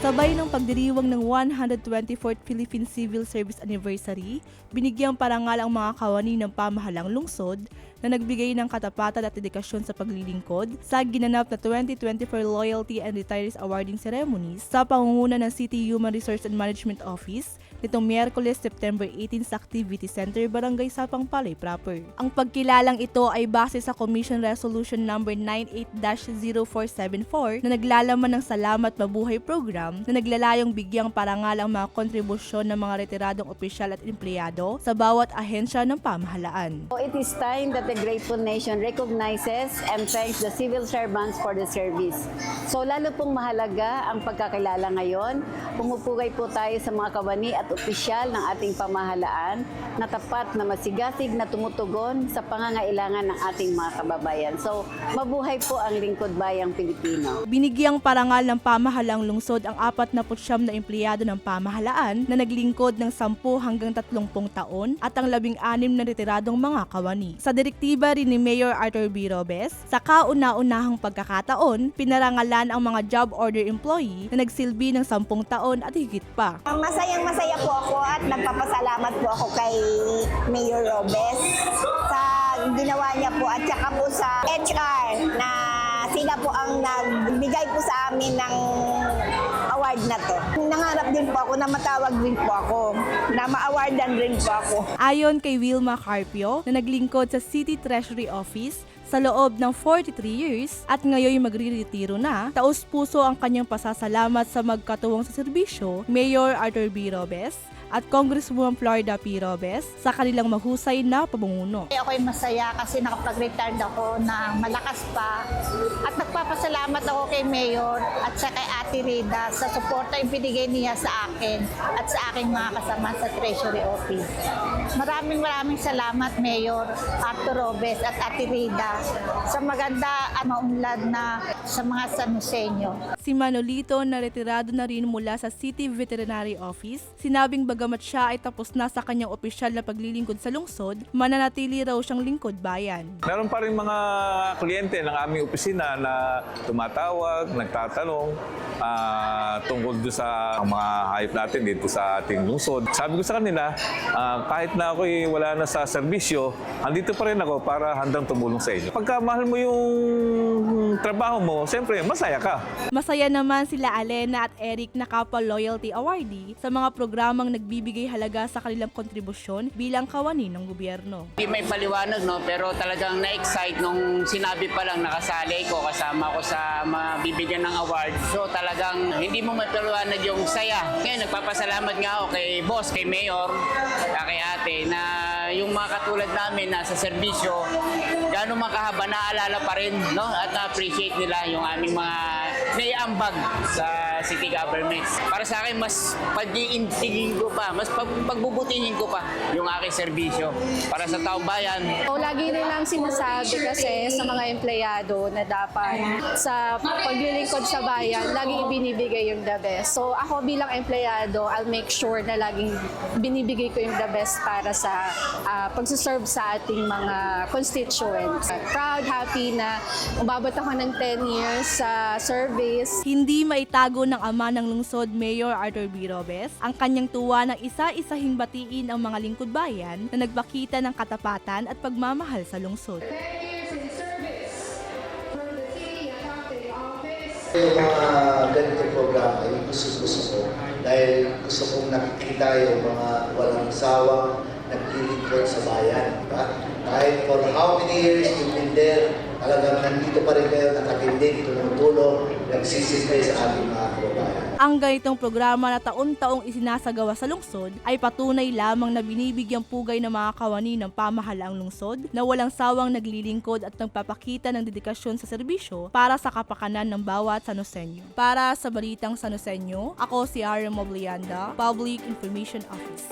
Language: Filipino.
Kasabay ng pagdiriwang ng 124th Philippine Civil Service Anniversary, binigyang parangal ang mga kawani ng pamahalang lungsod na nagbigay ng katapatan at dedikasyon sa paglilingkod sa ginanap na 2024 Loyalty and Retirees Awarding Ceremonies sa pangunguna ng City Human Resource and Management Office nitong Miyerkules, September 18 sa Activity Center, Barangay Sapang Palay proper. Ang pagkilalang ito ay base sa Commission Resolution Number 98-0474 na naglalaman ng Salamat Mabuhay Program na naglalayong bigyang parangal ang mga kontribusyon ng mga retiradong opisyal at empleyado sa bawat ahensya ng pamahalaan. So it is time that the grateful nation recognizes and thanks the civil servants for the service. So lalo pong mahalaga ang pagkakilala ngayon. Pumupugay po tayo sa mga kawani at opisyal ng ating pamahalaan na tapat na masigasig na tumutugon sa pangangailangan ng ating mga kababayan. So mabuhay po ang lingkod bayang Pilipino. Binigyang parangal ng pamahalang lungsod ang 49 na empleyado ng pamahalaan na naglingkod ng 10 hanggang 30 taon at ang 16 na retiradong mga kawani. Sa direktiba rin ni Mayor Arthur B. Robes, sa kauna-unahang pagkakataon, pinarangalan ang mga job order employee na nagsilbi ng 10 taon at higit pa. Ang Masayang masaya po ako at nagpapasalamat po ako kay Mayor Robes sa ginawa niya po at saka po sa HR na sila po ang nagbigay po sa amin ng award na to. Nangarap din po ako na matawag din po ako, na ma-awardan rin po ako. Ayon kay Wilma Carpio na naglingkod sa City Treasury Office sa loob ng 43 years at ngayon magriretiro na, taos puso ang kanyang pasasalamat sa magkatuwang sa serbisyo, Mayor Arthur B. Robes at Congresswoman Florida P. Robes sa kanilang mahusay na pamumuno. Ako'y masaya kasi nakapag-retire ako na malakas pa at nagpapasalamat ako kay Mayor at sa kay Ate Rida sa suporta yung binigay niya sa akin at sa aking mga kasama sa Treasury Office. Maraming maraming salamat Mayor Arthur Robes at Ate Rida sa maganda at maunlad na sa mga Sanusenyo. Si Manolito na retirado na rin mula sa City Veterinary Office, sinabing bagamat siya ay tapos na sa kanyang opisyal na paglilingkod sa lungsod, mananatili raw siyang lingkod bayan. Meron pa rin mga kliyente ng aming opisina na tumatawag, nagtatanong ah, tungkol doon sa mga hayop natin dito sa ating lungsod. Sabi ko sa kanila, ah, kahit na ako'y wala na sa serbisyo, andito pa rin ako para handang tumulong sa inyo. Pagka mahal mo yung trabaho mo, siyempre masaya ka. Masaya naman sila Alena at Eric na Kapwa Loyalty Awardee sa mga programang nagbibigay halaga sa kanilang kontribusyon bilang kawani ng gobyerno. Hindi may paliwanag, no? pero talagang na-excite nung sinabi pa lang nakasali ko, kasama ko sa mga bibigyan ng award. So talagang hindi mo mapaliwanag yung saya. Ngayon, nagpapasalamat nga ako kay boss, kay mayor, kay ate, na yung mga katulad namin na sa serbisyo, gano'ng makahaba, naaalala pa rin, no? at na-appreciate nila yung aming mga naiambag sa city government. Para sa akin, mas pag-iintigin ko pa, mas pag- pagbubutihin ko pa yung aking serbisyo para sa taong bayan. O lagi nilang sinasabi kasi sa mga empleyado na dapat sa paglilingkod sa bayan, laging ibinibigay yung the best. So ako bilang empleyado, I'll make sure na laging binibigay ko yung the best para sa uh, pagsuserve sa ating mga constituents. Proud, happy na umabot ako ng 10 years sa service. Hindi maitago ng ama ng lungsod Mayor Arthur B. Robes ang kanyang tuwa ng isa-isahing batiin ang mga lingkod bayan na nagpakita ng katapatan at pagmamahal sa lungsod. Yung mga ganitong programa, yung gusto-gusto ko. Dahil gusto kong nakikita yung mga walang sawang naglilingkod sa bayan. Diba? Kahit for how many years you've been there, talagang nandito pa rin kayo, nakatindig, tumutulong, nagsisilbi sa ating mga kababayan. Ang ganitong programa na taon-taong isinasagawa sa lungsod ay patunay lamang na binibigyang pugay ng mga kawani ng pamahalaang lungsod na walang sawang naglilingkod at nagpapakita ng dedikasyon sa serbisyo para sa kapakanan ng bawat Sanosenyo. Para sa Balitang Sanosenyo, ako si Ara Moblianda, Public Information Office.